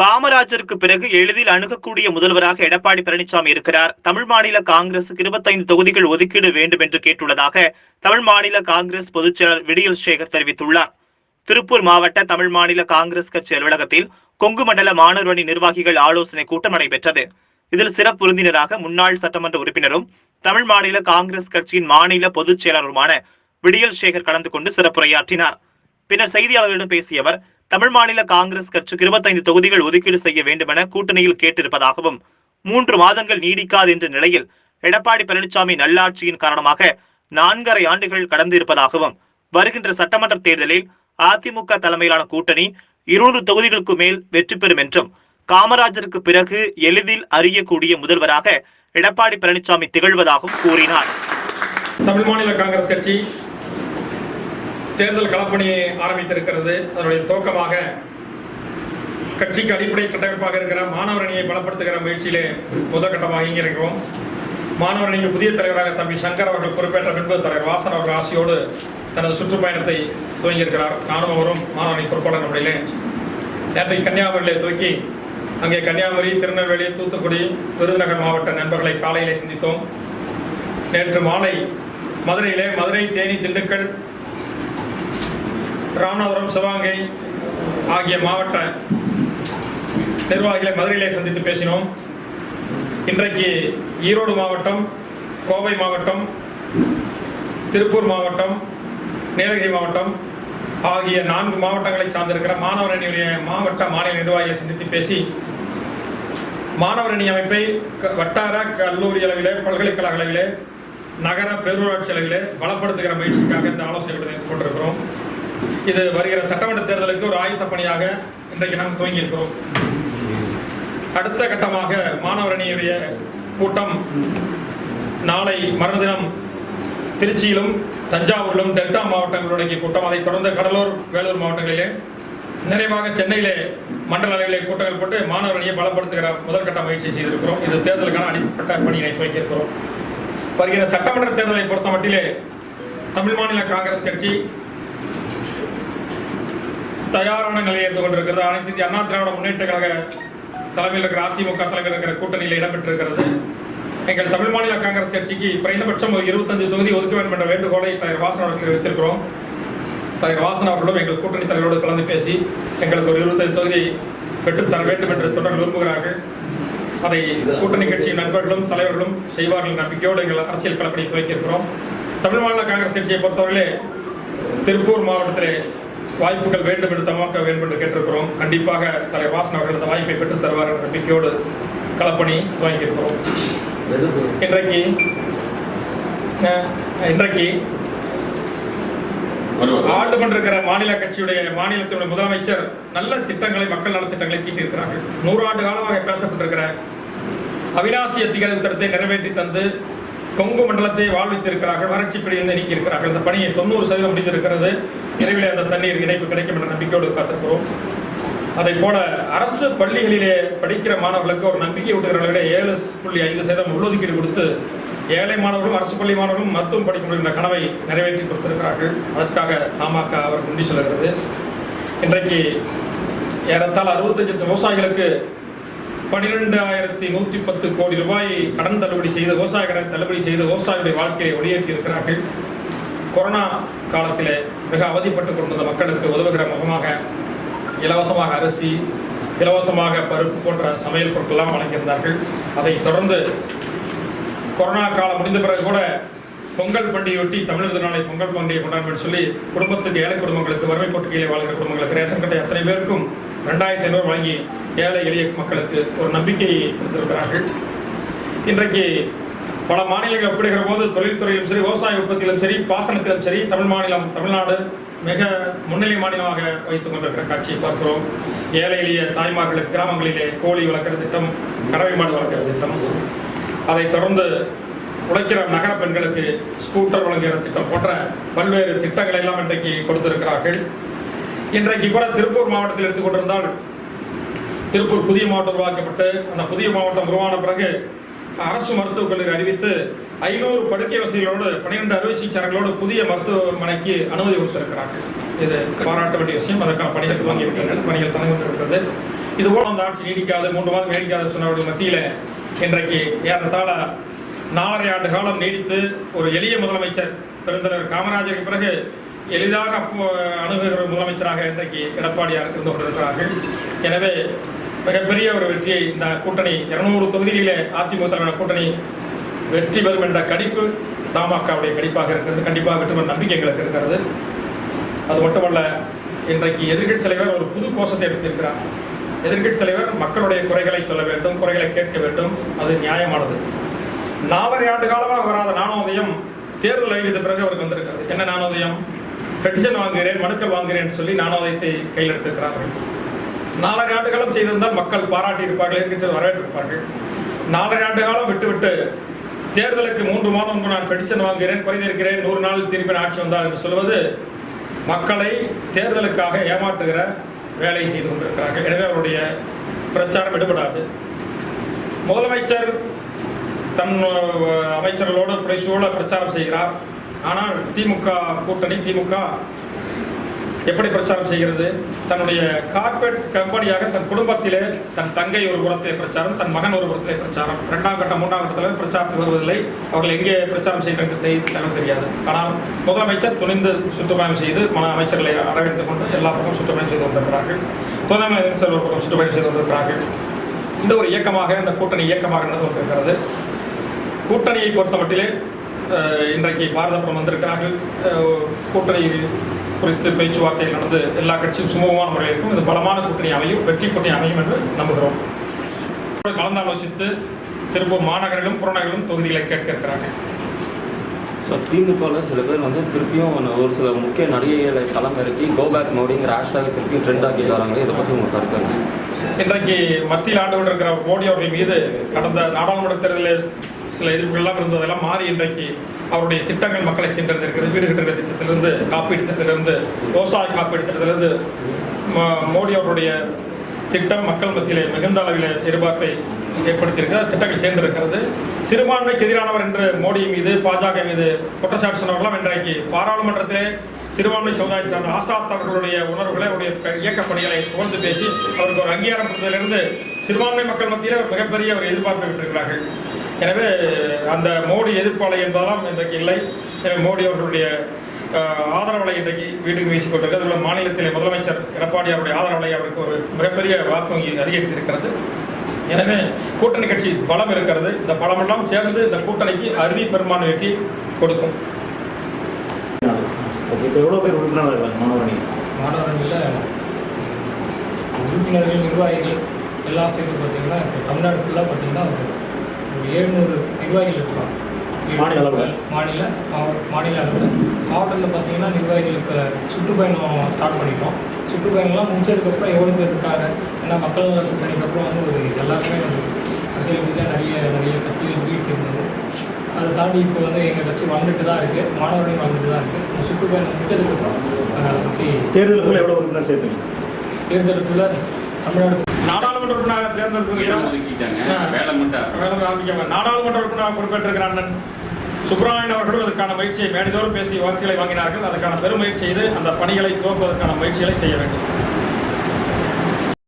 காமராஜருக்கு பிறகு எளிதில் அணுகக்கூடிய முதல்வராக எடப்பாடி பழனிசாமி இருக்கிறார். தமிழ் மாநில காங்கிரசுக்கு இருபத்தைந்து தொகுதிகள் ஒதுக்கீடு வேண்டும் என்று கேட்டுள்ளதாக தமிழ் மாநில காங்கிரஸ் பொதுச் செயலர் விடியல் சேகர் தெரிவித்துள்ளார். திருப்பூர் மாவட்ட தமிழ் மாநில காங்கிரஸ் கட்சி அலுவலகத்தில் கொங்கு மண்டல மாணவர் அணி நிர்வாகிகள் ஆலோசனை கூட்டம் நடைபெற்றது. இதில் சிறப்பு விருந்தினராக முன்னாள் சட்டமன்ற உறுப்பினரும் தமிழ் மாநில காங்கிரஸ் கட்சியின் மாநில பொதுச் செயலருமான விடியல் சேகர் கலந்து கொண்டு சிறப்புரையாற்றினார். பின்னர் செய்தியாளர்களிடம் பேசிய அவர் தமிழ் மாநில காங்கிரஸ் கட்சிக்கு இருபத்தைந்து தொகுதிகள் ஒதுக்கீடு செய்ய வேண்டும் என கூட்டணியில் கேட்டிருப்பதாகவும் மூன்று மாதங்கள் நீடிக்காது என்ற நிலையில் எடப்பாடி பழனிசாமி நல்லாட்சியின் காரணமாக நான்கரை ஆண்டுகள் கடந்து இருப்பதாகவும் வருகின்ற சட்டமன்ற தேர்தலில் அதிமுக தலைமையிலான கூட்டணி இருநூறு தொகுதிகளுக்கு மேல் வெற்றி பெறும் என்றும் காமராஜருக்கு பிறகு எளிதில் அறியக்கூடிய முதல்வராக எடப்பாடி பழனிசாமி திகழ்வதாகவும் கூறினார். தமிழ் மாநில காங்கிரஸ் கட்சி தேர்தல் களப்பணியை ஆரம்பித்திருக்கிறது. அதனுடைய துவக்கமாக கட்சிக்கு அடிப்படை கட்டமைப்பாக இருக்கிற மாணவர் அணியை பலப்படுத்துகிற முயற்சியிலே முதற்கட்டமாக இங்கிருக்கிறோம் மாணவர் அணிக்கு புதிய தலைவராக தம்பி சங்கர் அவர்கள் பொறுப்பேற்ற பின்பு தலைவர் வாசன் அவர்கள் ஆசையோடு தனது சுற்றுப்பயணத்தை துவங்கியிருக்கிறார். நானும் அவரும் மாணவர் அணி பொறுப்பாளர் முறையிலே நேற்றைக்கு கன்னியாகுமரியிலே துவக்கி அங்கே கன்னியாகுமரி திருநெல்வேலி தூத்துக்குடி விருதுநகர் மாவட்ட நண்பர்களை காலையிலே சந்தித்தோம். நேற்று மாலை மதுரையிலே மதுரை தேனி திண்டுக்கல் ராமநாதபுரம் சிவகங்கை ஆகிய மாவட்ட நிர்வாகிகளை மதுரையிலே சந்தித்து பேசினோம். இன்றைக்கு ஈரோடு மாவட்டம் கோவை மாவட்டம் திருப்பூர் மாவட்டம் நீலகிரி மாவட்டம் ஆகிய நான்கு மாவட்டங்களை சார்ந்திருக்கிற மாணவர் அணியுடைய மாவட்ட மாநில நிர்வாகிகளை சந்தித்து பேசி மாணவர் அணி அமைப்பை க- வட்டார கல்லூரி அளவிலே பல்கலைக்கழக அளவிலே நகர பேரூராட்சி அளவிலே பலப்படுத்துகிற முயற்சிக்காக இந்த ஆலோசனை இது வருகிற சட்டமன்ற தேர்தலுக்கு ஒரு ஆயுத்த பணியாக இன்றைக்கு நாம் துவங்கி இருக்கிறோம் அடுத்த கட்டமாக மாணவர் அணியுடைய கூட்டம் நாளை மறுதினம் திருச்சியிலும் தஞ்சாவூரிலும் டெல்டா மாவட்டங்களுடைய கூட்டம். அதைத் தொடர்ந்து கடலூர் வேலூர் மாவட்டங்களிலே நிறைவாக சென்னையிலே மண்டல அளவிலே கூட்டங்கள் போட்டு மாணவரணியை பலப்படுத்துகிற முதற்கட்ட முயற்சி செய்திருக்கிறோம். இது தேர்தலுக்கான அடிப்பட்ட பணியினை துவங்கியிருக்கிறோம் வருகிற சட்டமன்ற தேர்தலை பொறுத்த மட்டிலே தமிழ் மாநில காங்கிரஸ் கட்சி தயாரான நிலையை இருந்து கொண்டிருக்கிறது. அனைத்து இந்திய அண்ணா திராவிட முன்னேற்ற கழக தலைமையில் இருக்கிற அதிமுக தலைமையில் இருக்கிற கூட்டணியில் இடம்பெற்றிருக்கிறது. எங்கள் தமிழ் மாநில காங்கிரஸ் கட்சிக்கு குறைந்தபட்சம் ஒரு இருபத்தஞ்சு தொகுதி ஒதுக்க வேண்டும் என்ற வேண்டுகோளை தலைவர் வாசன் அவர்களுக்கு வைத்திருக்கிறோம் தலைவர் வாசன் அவர்களும் எங்கள் கூட்டணி தலைவரோடு கலந்து பேசி எங்களுக்கு ஒரு இருபத்தஞ்சு தொகுதி பெற்றுத்தர வேண்டும் என்று தொடர்ந்து விரும்புகிறார்கள். அதை கூட்டணி கட்சி நண்பர்களும் தலைவர்களும் செய்வார்கள். நம்பிக்கையோடு எங்கள் அரசியல் களப்பணியை துவக்கியிருக்கிறோம். தமிழ் மாநில காங்கிரஸ் கட்சியை பொறுத்தவரையிலே திருப்பூர் மாவட்டத்திலே வாய்ப்புகள் வேண்டும் என்று தமக்க வேண்டும் என்று கேட்டிருக்கிறோம். கண்டிப்பாக தலைவர் வாசன் அவர்கள் அந்த வாய்ப்பை பெற்றுத் தருவார் என்ற நம்பிக்கையோடு களப்பணி துவங்கியிருக்கிறோம். இன்றைக்கு இன்றைக்கு ஆண்டு கொண்டிருக்கிற மாநில கட்சியுடைய மாநிலத்தினுடைய முதலமைச்சர் நல்ல திட்டங்களை மக்கள் நல திட்டங்களை தீட்டியிருக்கிறார்கள். நூறாண்டு காலமாக பேசப்பட்டிருக்கிற அவிநாசி அத்திகர திட்டத்தை நிறைவேற்றி தந்து கொங்கு மண்டலத்தை வாழ்வித்திருக்கிறார்கள் வறட்சி பிடிந்து நீக்கியிருக்கிறார்கள். இந்த பணியை தொண்ணூறு சதவீதம் முடிந்திருக்கிறது. விரைவில் அந்த தண்ணீர் இணைப்பு கிடைக்கும் என்ற நம்பிக்கையோடு காத்திருக்கிறோம். அதை போல அரசு பள்ளிகளிலே படிக்கிற மாணவர்களுக்கு ஒரு நம்பிக்கை ஊட்டுகிற ஏழு புள்ளி ஐந்து சதவீதம் உள்ளொதுக்கீடு கொடுத்து ஏழை மாணவர்களும் அரசு பள்ளி மாணவர்களும் மருத்துவம் படிக்க முடியும் என்ற கனவை நிறைவேற்றி கொடுத்திருக்கிறார்கள். அதற்காக தமாக அவர் நன்றி சொல்கிறது இன்றைக்கு ஏறத்தால் அறுபத்தஞ்சு லட்சம் விவசாயிகளுக்கு பன்னிரெண்டாயிரத்தி நூற்றி பத்து கோடி ரூபாய் கடன் தள்ளுபடி செய்து விவசாய கடன் தள்ளுபடி செய்து விவசாயிகளுடைய வாழ்க்கையை ஒளியேற்றி இருக்கிறார்கள் கொரோனா காலத்தில் மிக அவதிப்பட்டு கொண்டிருந்த மக்களுக்கு உதவுகிற முகமாக இலவசமாக அரிசி இலவசமாக பருப்பு போன்ற சமையல் பொருட்கள்லாம் வழங்கியிருந்தார்கள். அதைத் தொடர்ந்து கொரோனா காலம் முடிந்த பிறகு கூட பொங்கல் பண்டிகையொட்டி தமிழர் திருநாளை பொங்கல் பண்டிகை கொண்டாடுன்னு சொல்லி குடும்பத்துக்கு ஏழை குடும்பங்களுக்கு வறுமை கோட்டு வாழ்கிற குடும்பங்களுக்கு ரேஷன் கட்டை அத்தனை பேருக்கும் ரெண்டாயிரத்தி ஐநூறு வழங்கி ஏழை எளிய மக்களுக்கு ஒரு நம்பிக்கையை கொடுத்திருக்கிறார்கள். இன்றைக்கு பல மாநிலங்கள் ஒப்பிடுகிற போது தொழில்துறையிலும் சரி விவசாய உற்பத்தியிலும் சரி பாசனத்திலும் சரி தமிழ் மாநிலம் தமிழ்நாடு மிக முன்னிலை மாநிலமாக வைத்துக் கொண்டிருக்கிற காட்சியை பார்க்கிறோம். ஏழை எளிய தாய்மார்களுக்கு கிராமங்களிலே கோழி வளர்க்குற திட்டம் கறவை மாடு வளர்க்குற திட்டம். அதை தொடர்ந்து உழைக்கிற நகர பெண்களுக்கு ஸ்கூட்டர் வழங்குகிற திட்டம் போன்ற பல்வேறு திட்டங்களை எல்லாம் இன்றைக்கு கொடுத்திருக்கிறார்கள். இன்றைக்கு கூட திருப்பூர் மாவட்டத்தில் எடுத்துக்கொண்டிருந்தால் திருப்பூர் புதிய மாவட்டம் உருவாக்கப்பட்டு அந்த புதிய மாவட்டம் உருவான பிறகு அரசு மருத்துவக் கல்லூரி அறிவித்து ஐநூறு படுக்கை வசதிகளோடு பன்னிரெண்டு அறுவை சிகிச்சைகளோடு புதிய மருத்துவமனைக்கு அனுமதி கொடுத்திருக்கிறார்கள். இது பாராட்ட வேண்டிய விஷயம். அதற்கான பணிகள் துவங்கி இருக்கிறது பணிகள் தொடங்கி இருக்கிறது இதுபோல அந்த ஆட்சி நீடிக்காது மூன்று மாதம் நீடிக்காது சொன்னவர்கள் மத்தியில் இன்றைக்கு ஏறத்தாழ நாலரை ஆண்டு காலம் நீடித்து ஒரு எளிய முதலமைச்சர் பெருந்தலைவர் காமராஜருக்கு பிறகு எளிதாக அப்போ அணுகுகிற முதலமைச்சராக இன்றைக்கு எடப்பாடியார் இருந்து கொண்டிருக்கிறார்கள். எனவே மிகப்பெரிய ஒரு வெற்றியை இந்த கூட்டணி இருநூறு தொகுதிகளிலே அதிமுக கூட்டணி வெற்றி பெறும் என்ற கணிப்பு தமாகவுடைய கணிப்பாக இருக்கிறது. கண்டிப்பாக வெற்றி பெறும் நம்பிக்கை எங்களுக்கு இருக்கிறது. அது மட்டுமல்ல இன்றைக்கு எதிர்கட்சி தலைவர் ஒரு புது கோஷத்தை எடுத்திருக்கிறார். எதிர்கட்சி தலைவர் மக்களுடைய குறைகளை சொல்ல வேண்டும் குறைகளை கேட்க வேண்டும். அது நியாயமானது. நாலரை ஆண்டு காலமாக வராத நாணோதயம் தேர்தல் அறிவித்த பிறகு அவருக்கு வந்திருக்கிறது. என்ன நாணோதயம் பெட்டிஷன் வாங்குகிறேன் மனுக்கள் வாங்குகிறேன் சொல்லி நாணோதயத்தை கையில் எடுத்திருக்கிறார்கள். நாலரை ஆண்டு காலம் செய்திருந்தால் மக்கள் பாராட்டி இருப்பார்கள் என்கின்ற வரவேற்றிருப்பார்கள். நாலரை ஆண்டு காலம் விட்டுவிட்டு தேர்தலுக்கு மூன்று மாதம் முன்பு நான் பெடிஷன் வாங்குகிறேன் குறைந்திருக்கிறேன் நூறு நாள் திருப்பி ஆட்சி வந்தால் என்று சொல்வது மக்களை தேர்தலுக்காக ஏமாற்றுகிற வேலையை செய்து கொண்டிருக்கிறார்கள். எனவே அவருடைய பிரச்சாரம் விடுபடாது முதலமைச்சர் தன் அமைச்சர்களோடு பிரச்சாரம் செய்கிறார். ஆனால் திமுக கூட்டணி திமுக எப்படி பிரச்சாரம் செய்கிறது? தன்னுடைய கார்ப்பரேட் கம்பெனியாக தன் குடும்பத்திலே தன் தங்கை ஒரு புறத்திலே பிரச்சாரம் தன் மகன் ஒரு புறத்திலே பிரச்சாரம். இரண்டாம் கட்டம் மூன்றாம் கட்டத்தில் பிரச்சாரத்துக்கு வருவதில்லை. அவர்கள் எங்கே பிரச்சாரம் செய்கிறார்கள் தகவல் தெரியாது. ஆனால் முதலமைச்சர் துணிந்து சுற்றுப்பயணம் செய்து மன அமைச்சர்களை அரவணைத்துக் கொண்டு எல்லா பக்கம் சுற்றுப்பயணம் செய்து வந்திருக்கிறார்கள் துணை அமைச்சர் ஒரு பக்கம் சுற்றுப்பயணம் செய்து வந்திருக்கிறார்கள் இந்த ஒரு இயக்கமாக இந்த கூட்டணி இயக்கமாக நடந்து கொண்டிருக்கிறது. கூட்டணியை பொறுத்தமட்டிலே இன்றைக்கு பாரத பிரதமர் வந்திருக்கிறார்கள். கூட்டணி குறித்து பேச்சுவார்த்தை நடந்து எல்லா கட்சியும் சுமூகமான முறையில் இருக்கும். இது பலமான கூட்டணி அமையும் வெற்றி கூட்டணி அமையும் என்று நம்புகிறோம். கலந்தாலோசித்து திருப்பூர் மாநகரிலும் புறநகரிலும் தொகுதிகளை கேட்க இருக்கிறார்கள். ஸோ திமுகவில் சில பேர் வந்து திருப்பியும் ஒரு சில முக்கிய நடிகைகளை களம் இறக்கி கோ பேக் மோடிங்கிற ஹேஷ்டாக திருப்பியும் ட்ரெண்ட் ஆக்கிட்டு வராங்க இதை பற்றி உங்கள் கருத்து? இன்றைக்கு மத்தியில் ஆண்டு கொண்டிருக்கிற மோடி அவர்கள் மீது கடந்த நாடாளுமன்ற தேர்தலில் சில எதிர்ப்புகள்லாம் இருந்ததெல்லாம் மாறி இன்றைக்கு அவருடைய திட்டங்கள் மக்களை சென்றடைந்திருக்கிறது. வீடு கட்டுகிற திட்டத்திலிருந்து காப்பீடு திட்டத்திலிருந்து விவசாய காப்பீடு திட்டத்திலிருந்து ம- மோடி அவருடைய திட்டம் மக்கள் மத்தியிலே மிகுந்த அளவில் எதிர்பார்ப்பை ஏற்படுத்தியிருக்கிறது. திட்டங்கள் சேர்ந்திருக்கிறது. சிறுபான்மைக்கு எதிரானவர் என்று மோடி மீது பாஜக மீது குற்றச்சாட்டு சொன்னவர்களும் இன்றைக்கு பாராளுமன்றத்திலே சிறுபான்மை சமுதாயத்தை சார்ந்த ஆசாத் அவர்களுடைய உணர்வுகளை அவருடைய இயக்க பணிகளை புகழ்ந்து பேசி அவருக்கு ஒரு அங்கீகாரம் கொடுத்ததிலிருந்து சிறுபான்மை மக்கள் மத்தியில் ஒரு மிகப்பெரிய ஒரு எதிர்பார்ப்பை விட்டிருக்கிறார்கள் எனவே அந்த மோடி எதிர்ப்பாளை என்பதெல்லாம் இன்றைக்கு இல்லை. எனவே மோடி அவர்களுடைய ஆதரவலை இன்றைக்கு வீட்டுக்கு வீசிக் கொண்டிருக்கிறது அதுபோல மாநிலத்திலே முதலமைச்சர் எடப்பாடி அவருடைய ஆதரவலை அவருக்கு ஒரு மிகப்பெரிய வாக்கு வங்கி அதிகரித்திருக்கிறது. எனவே கூட்டணி கட்சி பலம் இருக்கிறது. இந்த பலமெல்லாம் சேர்ந்து இந்த கூட்டணிக்கு அறுதி பெரும்பான்மை வெற்றி கொடுக்கும். இப்போ எவ்வளோ பேர் உறுப்பினர் இருக்காங்க? மாணவரணி மாணவர்களில் உறுப்பினர்கள் நிர்வாகிகள் எல்லாம் சேர்ந்து பார்த்தீங்கன்னா இப்போ தமிழ்நாடு ஃபுல்லாக பார்த்தீங்கன்னா எழுநூறு நிர்வாகிகள் இருக்கலாம் மாநில அளவுல? மாநில மாநில அளவில். மாவட்டத்தில் பார்த்தீங்கன்னா நிர்வாகிகள் இப்போ சுற்றுப்பயணம் ஸ்டார்ட் பண்ணிட்டோம். சுற்றுப்பயணம்லாம் முடிச்சதுக்கப்புறம் எவ்வளோ பேர் இருக்காங்க? ஏன்னா மக்கள் நல கூட்டணிக்கு அப்புறம் வந்து ஒரு எல்லாருமே அரசியல் ரீதியாக நிறைய நிறைய கட்சிகள் வீழ்ச்சி இருந்தது. அதை தாண்டி இப்போ வந்து எங்கள் கட்சி வளர்ந்துட்டு தான் இருக்குது மாணவர்களையும் வளர்ந்துட்டு தான் இருக்குது இந்த சுற்றுப்பயணம் முடிச்சதுக்கப்புறம் அதை பற்றி தேர்தலுக்குள்ள எவ்வளோ உறுப்பினர் சேர்த்துங்க தேர்தலுக்குள்ள தமிழ்நாடு நாடாளுமன்ற உறுப்பினராக இடம் தேர்ந்தெடுத்து ஒதுக்கிட்டாங்க. ஆ. வேலை மட்டும் வேலை ஆரம்பிக்காம நாடாளுமன்ற உறுப்பினராக பொறுப்பேற்றிருக்கிற அண்ணன் சுப்ராயன் அவர்களும் இதற்கான முயற்சியை மேடைதோறும் பேசி வாக்குகளை வாங்கினார்கள். அதற்கான பெரும் முயற்சி செய்து அந்த பணிகளை துவக்குவதற்கான முயற்சிகளை செய்ய வேண்டும்.